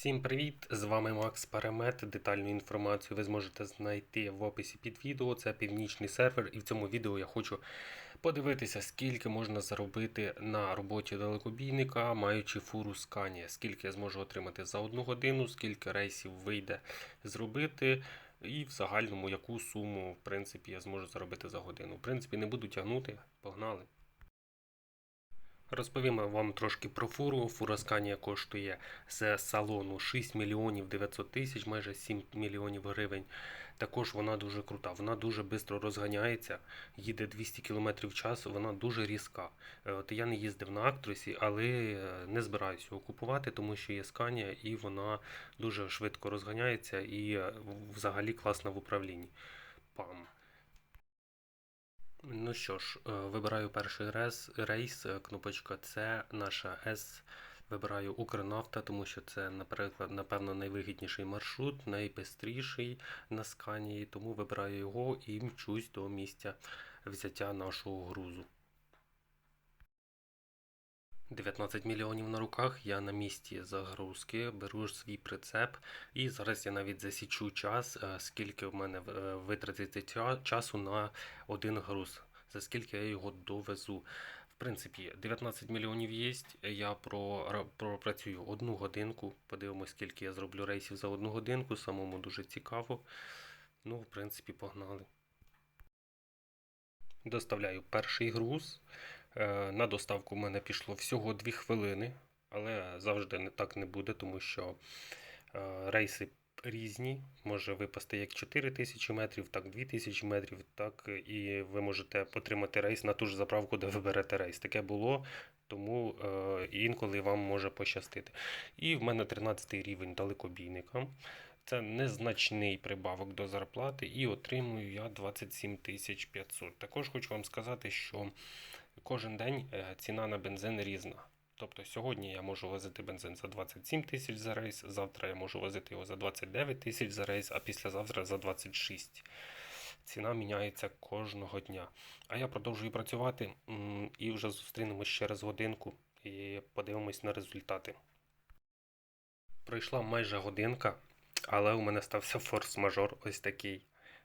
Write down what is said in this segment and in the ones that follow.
Всім привіт! З вами Макс Парамет. Детальну інформацію ви зможете знайти в описі під відео. Це північний сервер, і в цьому відео я хочу подивитися, скільки можна заробити на роботі далекобійника, маючи фуру Scania. Скільки я зможу отримати за одну годину, скільки рейсів вийде зробити, і в загальному яку суму в принципі я зможу заробити за годину. В принципі, не буду тягнути. Погнали! Розповім вам трошки про фуру. Фура Scania коштує з салону 6 мільйонів 900 тисяч, майже 7 мільйонів гривень. Також вона дуже крута, вона дуже швидко розганяється, їде 200 км в час, вона дуже різка. Е, От я не їздив на актросі, але е, не збираюся його купувати, тому що є Scania і вона дуже швидко розганяється і е, взагалі класна в управлінні. Пам. Ну що ж, е, вибираю перший рейс, рейс, кнопочка С, наша С. Вибираю Укрнафта, тому що це, наприклад, напевно, найвигідніший маршрут, найбистріший на сканії, тому вибираю його і мчусь до місця взяття нашого грузу. 19 мільйонів на руках, я на місці загрузки, беру свій прицеп, і зараз я навіть засічу час, е, скільки в мене е, витратиться часу на один груз, за скільки я його довезу. В принципі, 19 мільйонів є. Я пропрацюю одну годинку. Подивимось, скільки я зроблю рейсів за одну годинку. Самому дуже цікаво. Ну, в принципі, погнали. Доставляю перший груз. Е, На доставку в мене пішло всього 2 хвилини, але завжди так не буде, тому що е, рейси різні. Може випасти як 4 тисячі метрів, так 2 тисячі метрів, так і ви можете отримати рейс на ту ж заправку, де ви берете рейс. Таке було, тому е, інколи вам може пощастити. І в мене 13 рівень далекобійника. Це незначний прибавок до зарплати, і отримую я 27 тисяч 500. Також хочу вам сказати, що кожен день е, ціна на бензин різна. Тобто сьогодні я можу возити бензин за 27 тисяч за рейс, завтра я можу возити його за 29 тисяч за рейс, а післязавтра за 26. Ціна міняється кожного дня. А я продовжую працювати і вже зустрінемось через годинку і подивимось на результати. Пройшла майже годинка, але у мене стався форс-мажор ось такий.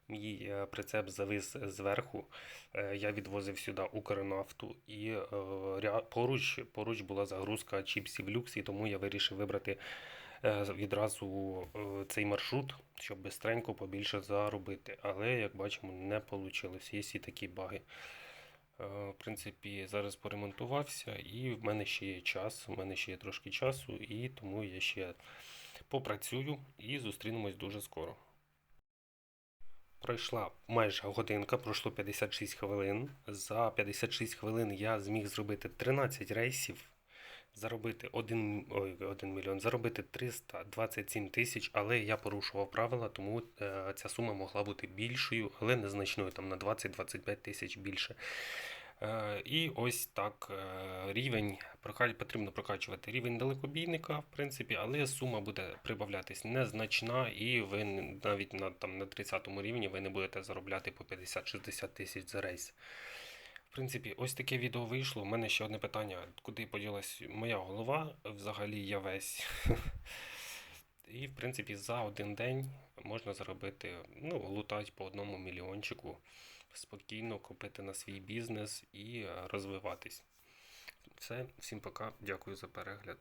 Мій е, прицеп завис зверху. Е, Я відвозив сюди Укрнафту і е, поруч, поруч була загрузка чіпсів люкс, і тому я вирішив вибрати відразу цей маршрут, щоб бистренько побільше заробити. Але, як бачимо, не вийшло. Є і такі баги. В принципі, зараз поремонтувався, і в мене ще є час. У мене ще є трошки часу, і тому я ще попрацюю і зустрінемось дуже скоро. Пройшла майже годинка, пройшло 56 хвилин. За 56 хвилин я зміг зробити 13 рейсів, заробити 1, ой, 1 мільйон, заробити 327 тисяч, але я порушував правила, тому е, ця сума могла бути більшою, але незначною, там на 20-25 тисяч більше. Е, І ось так е, рівень потрібно прокачувати рівень далекобійника, в принципі, але сума буде прибавлятись незначна, і ви навіть на там на 30 рівні ви не будете заробляти по 50-60 тисяч за рейс. В принципі, ось таке відео вийшло. У мене ще одне питання: куди поділась моя голова? Взагалі я весь. І, в принципі, за один день можна заробити, ну, лутать по одному мільйончику, спокійно купити на свій бізнес і е, розвиватись. Все, всім пока, дякую за перегляд.